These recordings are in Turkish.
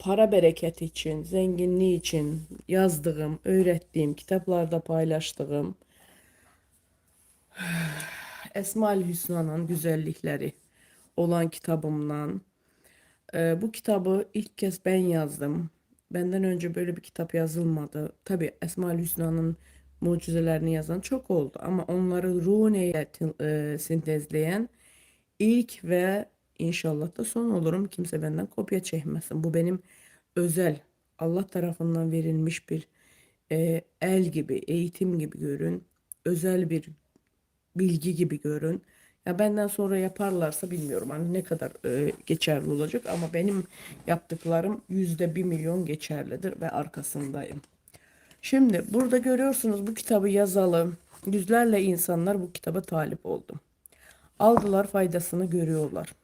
para bereketi için, zenginliği için yazdığım, öğrettiğim, kitaplarda paylaştığım Esma-ül Hüsna'nın güzellikleri olan kitabımdan. Ee, bu kitabı ilk kez ben yazdım. Benden önce böyle bir kitap yazılmadı. Tabii Esma-ül Hüsna'nın mucizelerini yazan çok oldu ama onları Rune'ye e, sentezleyen ilk ve inşallah da son olurum. Kimse benden kopya çekmesin. Bu benim özel Allah tarafından verilmiş bir e, el gibi, eğitim gibi görün. Özel bir bilgi gibi görün. Ya benden sonra yaparlarsa bilmiyorum hani ne kadar e, geçerli olacak ama benim yaptıklarım yüzde bir milyon geçerlidir ve arkasındayım. Şimdi burada görüyorsunuz bu kitabı yazalım. Yüzlerle insanlar bu kitaba talip oldu. Aldılar faydasını görüyorlar.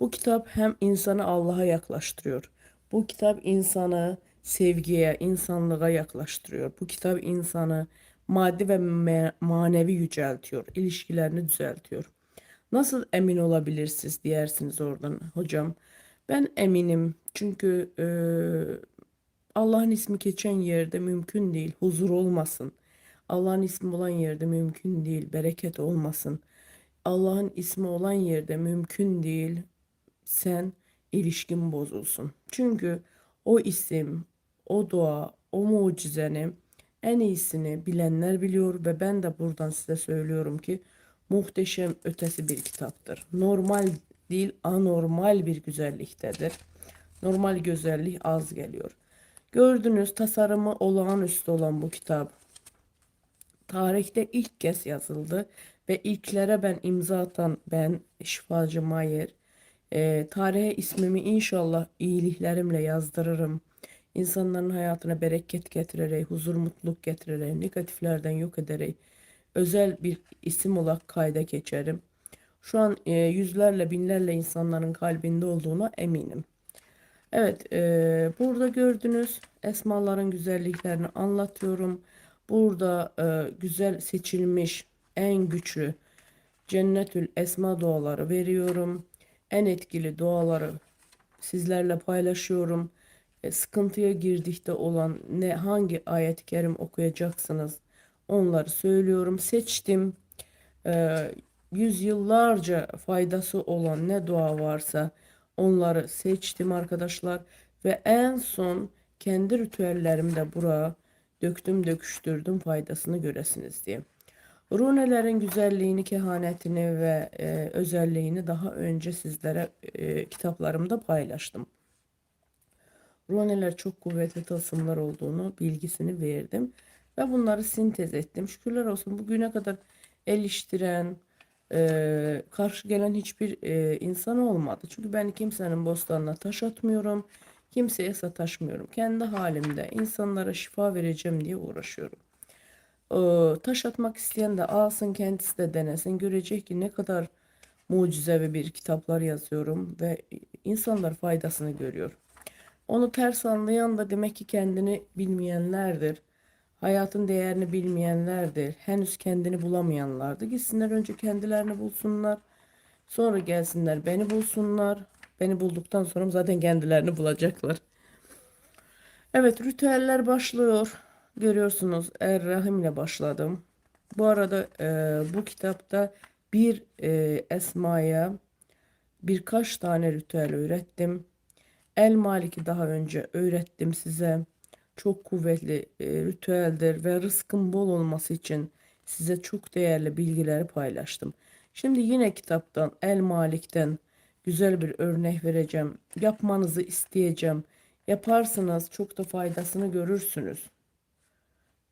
Bu kitap hem insanı Allah'a yaklaştırıyor. Bu kitap insanı sevgiye, insanlığa yaklaştırıyor. Bu kitap insanı maddi me- manevi yüceltiyor. ilişkilerini düzeltiyor. Nasıl emin olabilirsiniz diyersiniz oradan hocam. Ben eminim çünkü e, Allah'ın ismi geçen yerde mümkün değil. Huzur olmasın. Allah'ın ismi olan yerde mümkün değil. Bereket olmasın. Allah'ın ismi olan yerde mümkün değil. Sen ilişkin bozulsun. Çünkü o isim, o dua, o mucizeni en iyisini bilenler biliyor ve ben de buradan size söylüyorum ki muhteşem ötesi bir kitaptır. Normal değil anormal bir güzelliktedir. Normal güzellik az geliyor. Gördünüz tasarımı olağanüstü olan bu kitap tarihte ilk kez yazıldı ve ilklere ben imza atan ben Şifacı Mayer e, tarihe ismimi inşallah iyiliklerimle yazdırırım. İnsanların hayatına bereket getirerek, huzur, mutluluk getirerek, negatiflerden yok ederek özel bir isim olarak kayda geçerim. Şu an e, yüzlerle, binlerle insanların kalbinde olduğuna eminim. Evet, e, burada gördünüz esmaların güzelliklerini anlatıyorum. Burada e, güzel seçilmiş en güçlü Cennetül Esma duaları veriyorum. En etkili duaları sizlerle paylaşıyorum. E, sıkıntıya girdikte olan ne hangi ayet-i kerim okuyacaksınız onları söylüyorum. Seçtim. E, yüzyıllarca faydası olan ne dua varsa onları seçtim arkadaşlar. Ve en son kendi ritüellerimde buraya döktüm döküştürdüm faydasını göresiniz diye. Runelerin güzelliğini, kehanetini ve e, özelliğini daha önce sizlere e, kitaplarımda paylaştım. Runeler çok kuvvetli tılsımlar olduğunu bilgisini verdim. Ve bunları sintez ettim. Şükürler olsun bugüne kadar eleştiren, e, karşı gelen hiçbir e, insan olmadı. Çünkü ben kimsenin bostanına taş atmıyorum. Kimseye sataşmıyorum. Kendi halimde insanlara şifa vereceğim diye uğraşıyorum. E, taş atmak isteyen de alsın kendisi de denesin. Görecek ki ne kadar mucizevi bir kitaplar yazıyorum ve insanlar faydasını görüyor. Onu ters anlayan da demek ki kendini bilmeyenlerdir. Hayatın değerini bilmeyenlerdir. Henüz kendini bulamayanlardır. Gitsinler önce kendilerini bulsunlar. Sonra gelsinler beni bulsunlar. Beni bulduktan sonra zaten kendilerini bulacaklar. Evet ritüeller başlıyor. Görüyorsunuz Er Rahim ile başladım. Bu arada e, bu kitapta bir e, esmaya birkaç tane ritüel öğrettim. El Malik'i daha önce öğrettim size. Çok kuvvetli e, ritüeldir ve rızkın bol olması için size çok değerli bilgileri paylaştım. Şimdi yine kitaptan El Malik'ten güzel bir örnek vereceğim. Yapmanızı isteyeceğim. Yaparsınız çok da faydasını görürsünüz.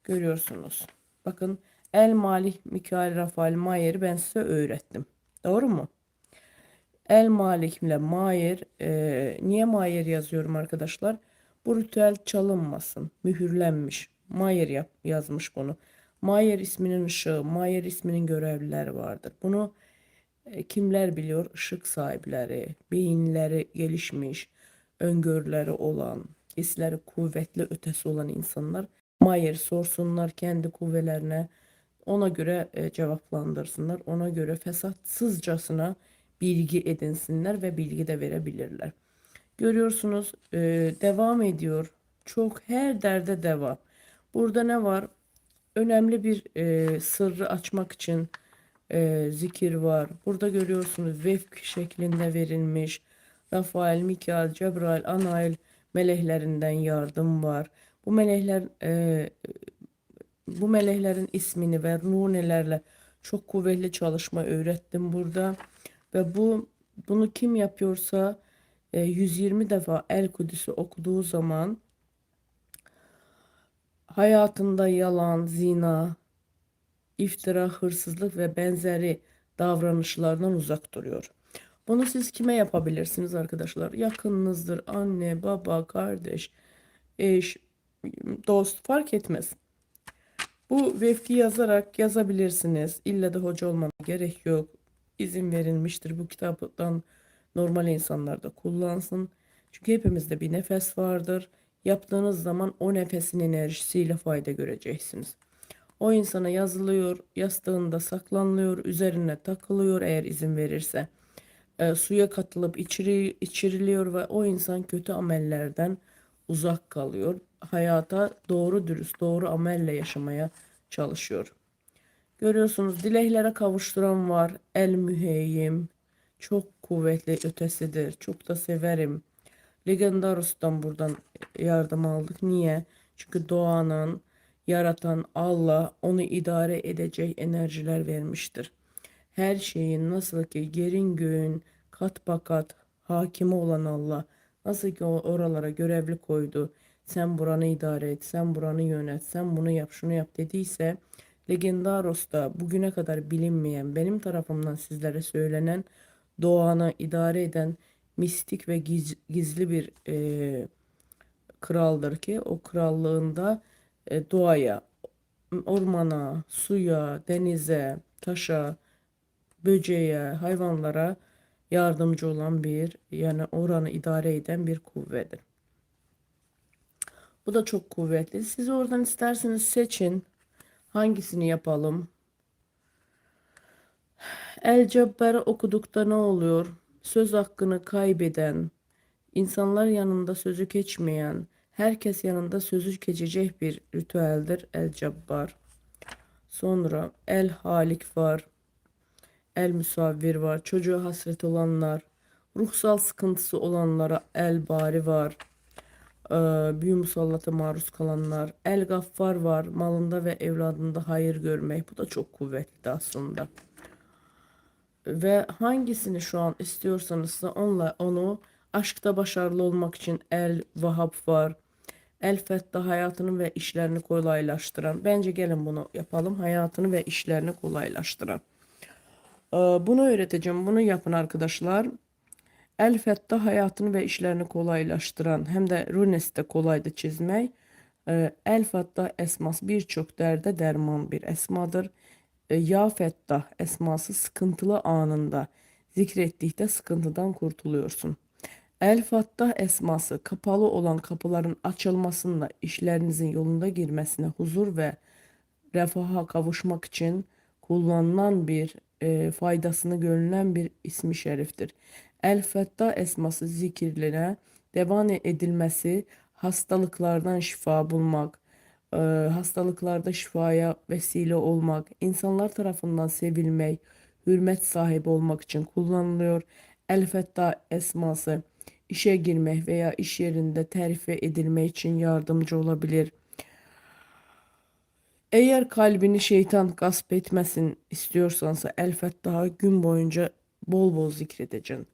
Görüyorsunuz. Bakın El Malik Mikail Rafael Mayer'i ben size öğrettim. Doğru mu? El Malik ile Mayer. E, niye Mayer yazıyorum arkadaşlar? Bu ritüel çalınmasın. Mühürlenmiş. Mayer yap, yazmış bunu. Mayer isminin ışığı, Mayer isminin görevlileri vardır. Bunu e, kimler biliyor? Işık sahipleri, beyinleri gelişmiş, öngörüleri olan, hisleri kuvvetli ötesi olan insanlar Mayer sorsunlar kendi kuvvelerine. Ona göre e, cevaplandırsınlar. Ona göre fesatsızcasına bilgi edinsinler ve bilgi de verebilirler. Görüyorsunuz e, devam ediyor. Çok her derde deva. Burada ne var? Önemli bir e, sırrı açmak için e, zikir var. Burada görüyorsunuz vefk şeklinde verilmiş. Rafael, Mikail, Cebrail, Anail meleklerinden yardım var. Bu melekler e, bu meleklerin ismini ve nunelerle çok kuvvetli çalışma öğrettim burada. Ve bu bunu kim yapıyorsa e, 120 defa El Kudüs'ü okuduğu zaman hayatında yalan, zina, iftira, hırsızlık ve benzeri davranışlardan uzak duruyor. Bunu siz kime yapabilirsiniz arkadaşlar? Yakınınızdır, anne, baba, kardeş, eş, dost fark etmez. Bu vefki yazarak yazabilirsiniz. İlle de hoca olmana gerek yok. İzin verilmiştir bu kitaptan normal insanlar da kullansın. Çünkü hepimizde bir nefes vardır. Yaptığınız zaman o nefesin enerjisiyle fayda göreceksiniz. O insana yazılıyor, yastığında saklanılıyor, üzerine takılıyor eğer izin verirse. E, suya katılıp içiri, içiriliyor ve o insan kötü amellerden uzak kalıyor. Hayata doğru dürüst, doğru amelle yaşamaya çalışıyor. Görüyorsunuz dileklere kavuşturan var. El müheyyim. Çok kuvvetli ötesidir. Çok da severim. Legendarus'tan buradan yardım aldık. Niye? Çünkü doğanın yaratan Allah onu idare edecek enerjiler vermiştir. Her şeyin nasıl ki yerin göğün kat bakat hakimi olan Allah nasıl ki oralara görevli koydu. Sen buranı idare et, sen buranı yönet, sen bunu yap, şunu yap dediyse Legendaros'ta bugüne kadar bilinmeyen, benim tarafımdan sizlere söylenen doğanı idare eden mistik ve giz- gizli bir e, kraldır ki o krallığında e, doğaya, ormana, suya, denize, taşa, böceğe, hayvanlara yardımcı olan bir yani oranı idare eden bir kuvvedir. Bu da çok kuvvetli. Siz oradan isterseniz seçin. Hangisini yapalım? El Cebbar'ı okudukta ne oluyor? Söz hakkını kaybeden, insanlar yanında sözü geçmeyen, herkes yanında sözü geçecek bir ritüeldir El Cebbar. Sonra El Halik var. El Musavvir var. Çocuğa hasret olanlar, ruhsal sıkıntısı olanlara El Bari var. Ee, büyü musallata maruz kalanlar. El Gaffar var. Malında ve evladında hayır görmek. Bu da çok kuvvetli aslında. Ve hangisini şu an istiyorsanız da onunla onu aşkta başarılı olmak için El Vahab var. El Fettah hayatını ve işlerini kolaylaştıran. Bence gelin bunu yapalım. Hayatını ve işlerini kolaylaştıran. Ee, Bunu öğreteceğim. Bunu yapın arkadaşlar. El hayatını ve işlerini kolaylaştıran hem de Runes'i de kolaydı çizmek. Ee, El Fettah esması birçok derde derman bir esmadır. Ee, Ya Fettah esması sıkıntılı anında zikrettikte sıkıntıdan kurtuluyorsun. El Fettah esması kapalı olan kapıların açılmasında işlerinizin yolunda girmesine huzur ve refaha kavuşmak için kullanılan bir e, faydasını görülen bir ismi şeriftir. El Fettah esması zikirlerine devam edilmesi hastalıklardan şifa bulmak, e, hastalıklarda şifaya vesile olmak, insanlar tarafından sevilmek, hürmet sahibi olmak için kullanılıyor. El Fettah esması işe girmek veya iş yerinde terfi edilmek için yardımcı olabilir. Eğer kalbini şeytan gasp etmesin istiyorsansa El Fettah'ı gün boyunca bol bol zikredeceksin.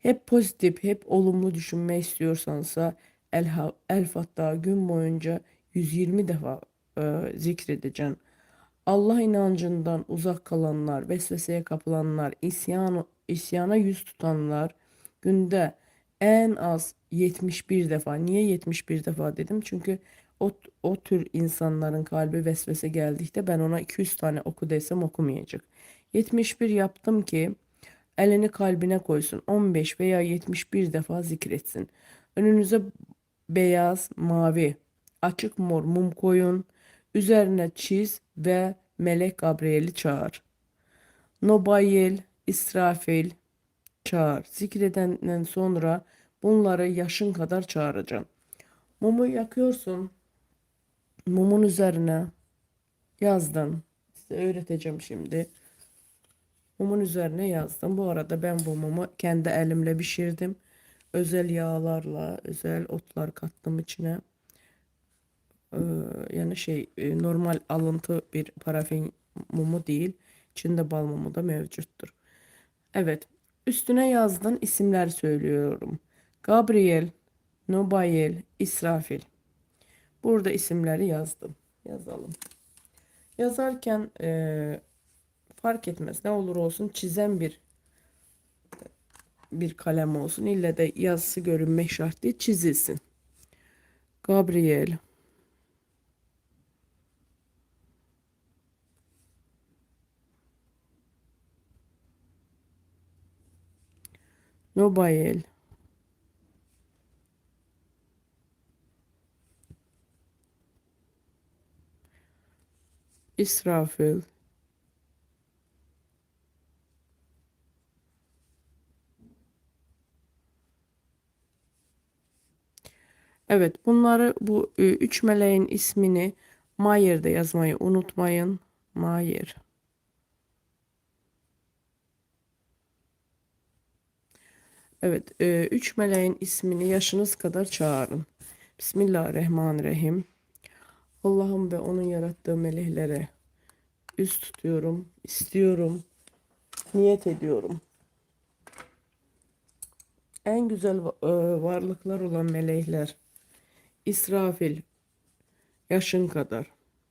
Hep pozitif, hep olumlu düşünme istiyorsansa El, El Fettah'ı gün boyunca 120 defa e, zikredeceksin. Allah inancından uzak kalanlar, vesveseye kapılanlar, isyan, isyana yüz tutanlar günde en az 71 defa. Niye 71 defa dedim? Çünkü o, o tür insanların kalbi vesvese geldikte ben ona 200 tane oku desem okumayacak. 71 yaptım ki elini kalbine koysun. 15 veya 71 defa zikretsin. Önünüze beyaz, mavi, açık mor mum koyun. Üzerine çiz ve Melek Gabriel'i çağır. Nobayel, İsrafil çağır. Zikredenden sonra Bunları yaşın kadar çağıracaksın. Mumu yakıyorsun. Mumun üzerine yazdın. Size öğreteceğim şimdi. Mumun üzerine yazdım. Bu arada ben bu mumu kendi elimle pişirdim. Özel yağlarla, özel otlar kattım içine. Ee, yani şey e, normal alıntı bir parafin mumu değil. İçinde bal mumu da mevcuttur. Evet. Üstüne yazdın isimler söylüyorum. Gabriel, Nobail, İsrafil. Burada isimleri yazdım. Yazalım. Yazarken e, fark etmez ne olur olsun çizen bir bir kalem olsun. İlle de yazısı görünmek şart değil çizilsin. Gabriel. Nobail. İsrafil. Evet bunları bu e, üç meleğin ismini Mayer'de yazmayı unutmayın. Mayer. Evet e, üç meleğin ismini yaşınız kadar çağırın. Bismillahirrahmanirrahim. Allah'ım ve onun yarattığı meleklere üst tutuyorum, istiyorum, niyet ediyorum. En güzel e, varlıklar olan melekler İsrafil yaşın kadar,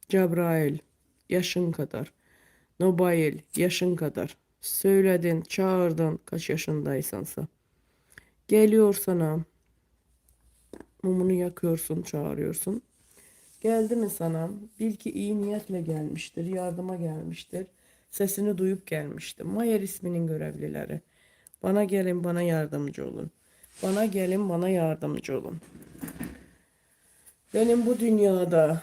Cebrail yaşın kadar, Nobail yaşın kadar. Söyledin, çağırdın kaç yaşındaysansa. Geliyor sana, mumunu yakıyorsun, çağırıyorsun. Geldi mi sana? Bil ki iyi niyetle gelmiştir, yardıma gelmiştir. Sesini duyup gelmiştir. Mayer isminin görevlileri. Bana gelin, bana yardımcı olun. Bana gelin, bana yardımcı olun. Benim bu dünyada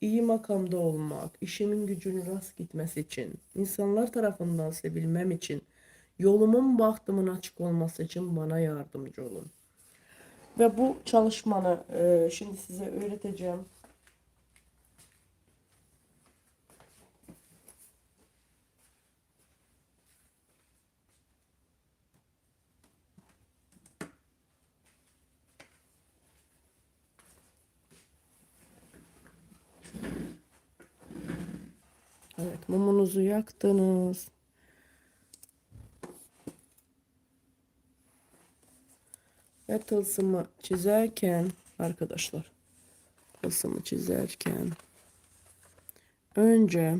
iyi makamda olmak, işimin gücün rast gitmesi için, insanlar tarafından sevilmem için, yolumun bahtımın açık olması için bana yardımcı olun. Ve bu çalışmanı e, şimdi size öğreteceğim. Evet, mumunuzu yaktınız. Ve tılsımı çizerken arkadaşlar tılsımı çizerken önce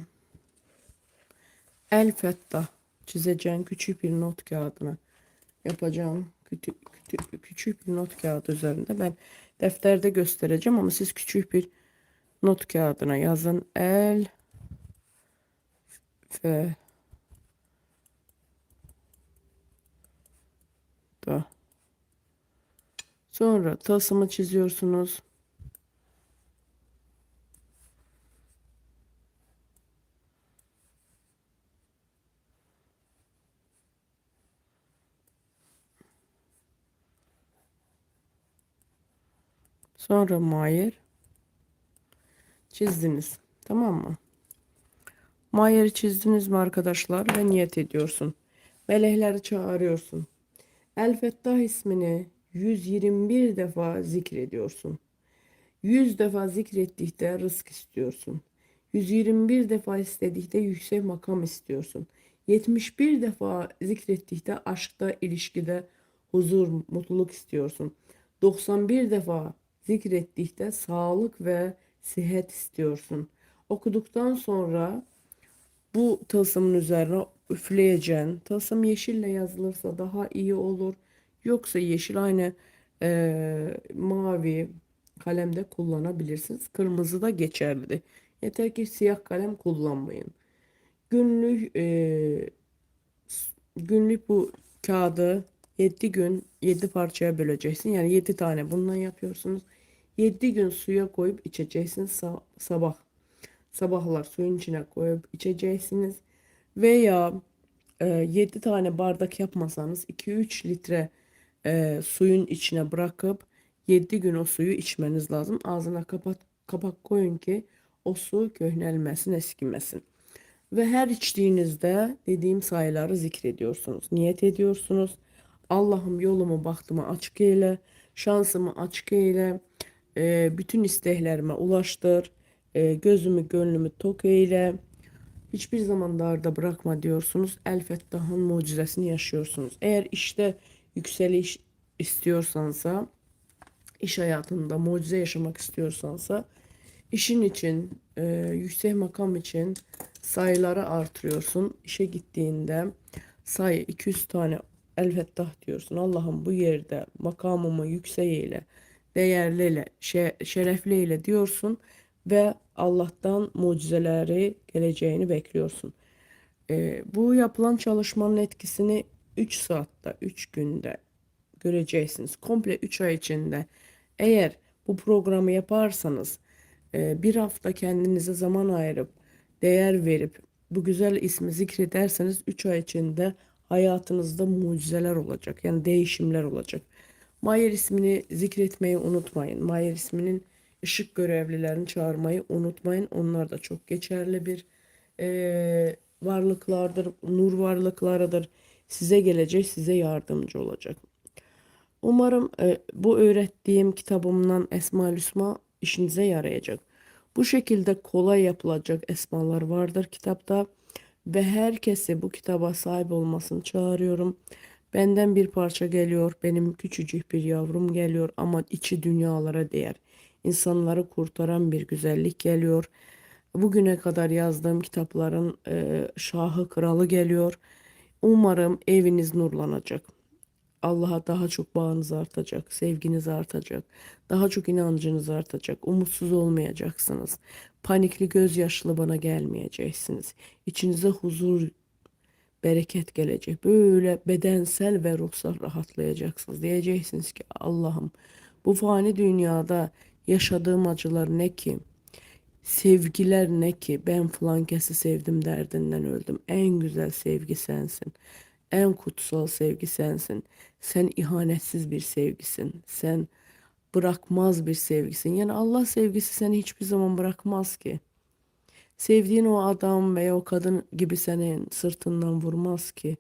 el fetta çizeceğim küçük bir not kağıdına yapacağım. Küçük, küçük, küçük bir not kağıdı üzerinde. Ben defterde göstereceğim ama siz küçük bir not kağıdına yazın. El ve da sonra tasımı çiziyorsunuz. Sonra Mayer çizdiniz. Tamam mı? Mayer'i çizdiniz mi arkadaşlar ve niyet ediyorsun. Melekleri çağırıyorsun. El Fettah ismini 121 defa zikrediyorsun. 100 defa zikrettikte rızk istiyorsun. 121 defa istedikte yüksek makam istiyorsun. 71 defa zikrettikte aşkta, ilişkide huzur, mutluluk istiyorsun. 91 defa zikrettikte sağlık ve sıhhat istiyorsun. Okuduktan sonra bu tılsımın üzerine üfleyeceksin. Tılsım yeşille yazılırsa daha iyi olur. Yoksa yeşil aynı e, mavi kalemde kullanabilirsiniz. Kırmızı da geçerli. Yeter ki siyah kalem kullanmayın. Günlük e, günlük bu kağıdı 7 gün 7 parçaya böleceksin. Yani 7 tane bundan yapıyorsunuz. 7 gün suya koyup içeceksiniz sabah. Sabahlar suyun içine koyup içeceksiniz. Veya e, 7 tane bardak yapmasanız 2-3 litre e, suyun içine bırakıp 7 gün o suyu içmeniz lazım. Ağzına kapat, kapak koyun ki o su köhnelmesin, eskimesin. Ve her içtiğinizde dediğim sayıları zikrediyorsunuz. Niyet ediyorsunuz. Allah'ım yolumu bahtımı açık eyle, şansımı açık eyle, e, bütün isteklerime ulaştır, e, gözümü gönlümü tok eyle, hiçbir zaman darda bırakma diyorsunuz. El Fettah'ın mucizesini yaşıyorsunuz. Eğer işte yükseliş istiyorsansa, iş hayatında mucize yaşamak istiyorsansa, işin için, e, yüksek makam için sayıları artırıyorsun. İşe gittiğinde sayı 200 tane El Fettah diyorsun. Allah'ım bu yerde makamımı değerliyle, şe- şerefliyle diyorsun ve Allah'tan mucizeleri geleceğini bekliyorsun. Ee, bu yapılan çalışmanın etkisini 3 saatte, 3 günde göreceksiniz. Komple 3 ay içinde. Eğer bu programı yaparsanız e, bir hafta kendinize zaman ayırıp değer verip bu güzel ismi zikrederseniz 3 ay içinde hayatınızda mucizeler olacak. Yani değişimler olacak. Mayer ismini zikretmeyi unutmayın. Mayer isminin ışık görevlilerini çağırmayı unutmayın. Onlar da çok geçerli bir e, varlıklardır, nur varlıklarıdır. Size gelecek, size yardımcı olacak. Umarım e, bu öğrettiğim kitabımdan Esma Hüsna işinize yarayacak. Bu şekilde kolay yapılacak esmalar vardır kitapta ve herkesi bu kitaba sahip olmasını çağırıyorum. Benden bir parça geliyor, benim küçücük bir yavrum geliyor ama içi dünyalara değer. İnsanları kurtaran bir güzellik geliyor. Bugüne kadar yazdığım kitapların e, şahı kralı geliyor. Umarım eviniz nurlanacak. Allah'a daha çok bağınız artacak, sevginiz artacak, daha çok inancınız artacak, umutsuz olmayacaksınız. Panikli gözyaşlı bana gelmeyeceksiniz. İçinize huzur, bereket gelecek. Böyle bedensel ve ruhsal rahatlayacaksınız. Diyeceksiniz ki Allah'ım bu fani dünyada yaşadığım acılar ne ki? Sevgiler ne ki? Ben falan kesi sevdim derdinden öldüm. En güzel sevgi sensin. En kutsal sevgi sensin. Sen ihanetsiz bir sevgisin. Sen bırakmaz bir sevgisin. Yani Allah sevgisi seni hiçbir zaman bırakmaz ki. Sevdiğin o adam veya o kadın gibi senin sırtından vurmaz ki.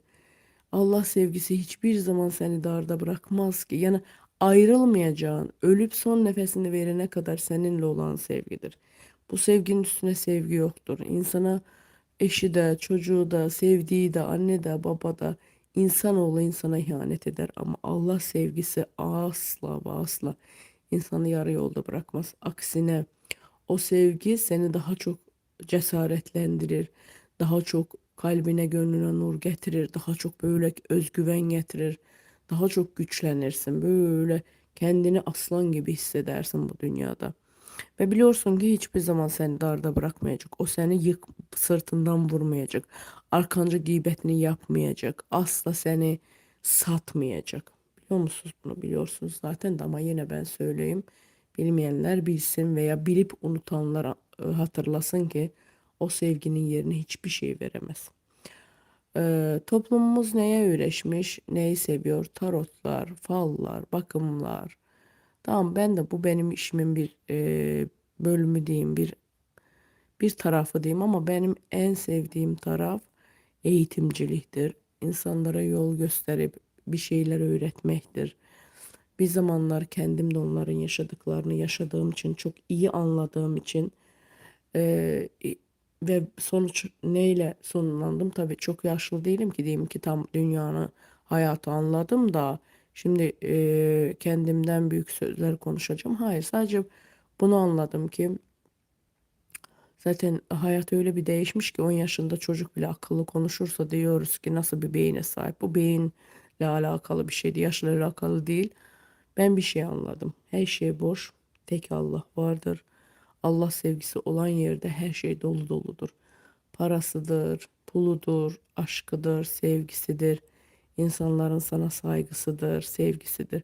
Allah sevgisi hiçbir zaman seni darda bırakmaz ki. Yani ayrılmayacağın, ölüp son nefesini verene kadar seninle olan sevgidir. Bu sevginin üstüne sevgi yoktur. İnsana eşi de, çocuğu da, sevdiği de, anne de, baba da, insanoğlu insana ihanet eder. Ama Allah sevgisi asla ve asla insanı yarı yolda bırakmaz. Aksine o sevgi seni daha çok cesaretlendirir. Daha çok kalbine gönlüne nur getirir. Daha çok böyle özgüven getirir. Daha çok güçlenirsin. Böyle kendini aslan gibi hissedersin bu dünyada. Ve biliyorsun ki hiçbir zaman seni darda bırakmayacak. O seni yık sırtından vurmayacak. Arkanca gıybetini yapmayacak. Asla seni satmayacak. Biliyor musunuz bunu biliyorsunuz zaten de ama yine ben söyleyeyim. Bilmeyenler bilsin veya bilip unutanlar e, hatırlasın ki o sevginin yerine hiçbir şey veremez. Ee, toplumumuz neye öğreşmiş, neyi seviyor? Tarotlar, fallar, bakımlar. Tamam ben de bu benim işimin bir e, bölümü diyeyim, bir bir tarafı diyeyim ama benim en sevdiğim taraf eğitimciliktir. İnsanlara yol gösterip bir şeyler öğretmektir. Bir zamanlar kendim de onların yaşadıklarını yaşadığım için çok iyi anladığım için e, ve sonuç neyle sonlandım? Tabii çok yaşlı değilim ki diyeyim ki tam dünyanın hayatı anladım da şimdi e, kendimden büyük sözler konuşacağım. Hayır sadece bunu anladım ki zaten hayat öyle bir değişmiş ki 10 yaşında çocuk bile akıllı konuşursa diyoruz ki nasıl bir beyine sahip. Bu beyinle alakalı bir şeydi. Yaşla alakalı değil. Ben bir şey anladım. Her şey boş. Tek Allah vardır. Allah sevgisi olan yerde her şey dolu doludur. Parasıdır, puludur, aşkıdır, sevgisidir. İnsanların sana saygısıdır, sevgisidir.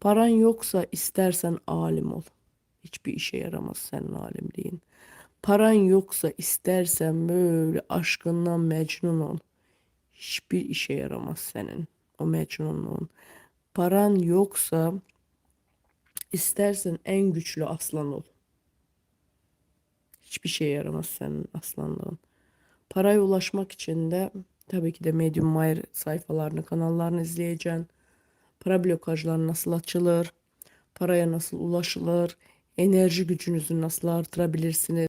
Paran yoksa istersen alim ol. Hiçbir işe yaramaz senin alimliğin. Paran yoksa istersen böyle aşkından mecnun ol. Hiçbir işe yaramaz senin o mecnunluğun. paran yoksa istersen en güçlü aslan ol. Hiçbir şeye yaramaz senin aslanlığın. Paraya ulaşmak için de tabii ki de Medium Mayer sayfalarını, kanallarını izleyeceksin. Para blokajları nasıl açılır? Paraya nasıl ulaşılır? Enerji gücünüzü nasıl artırabilirsiniz?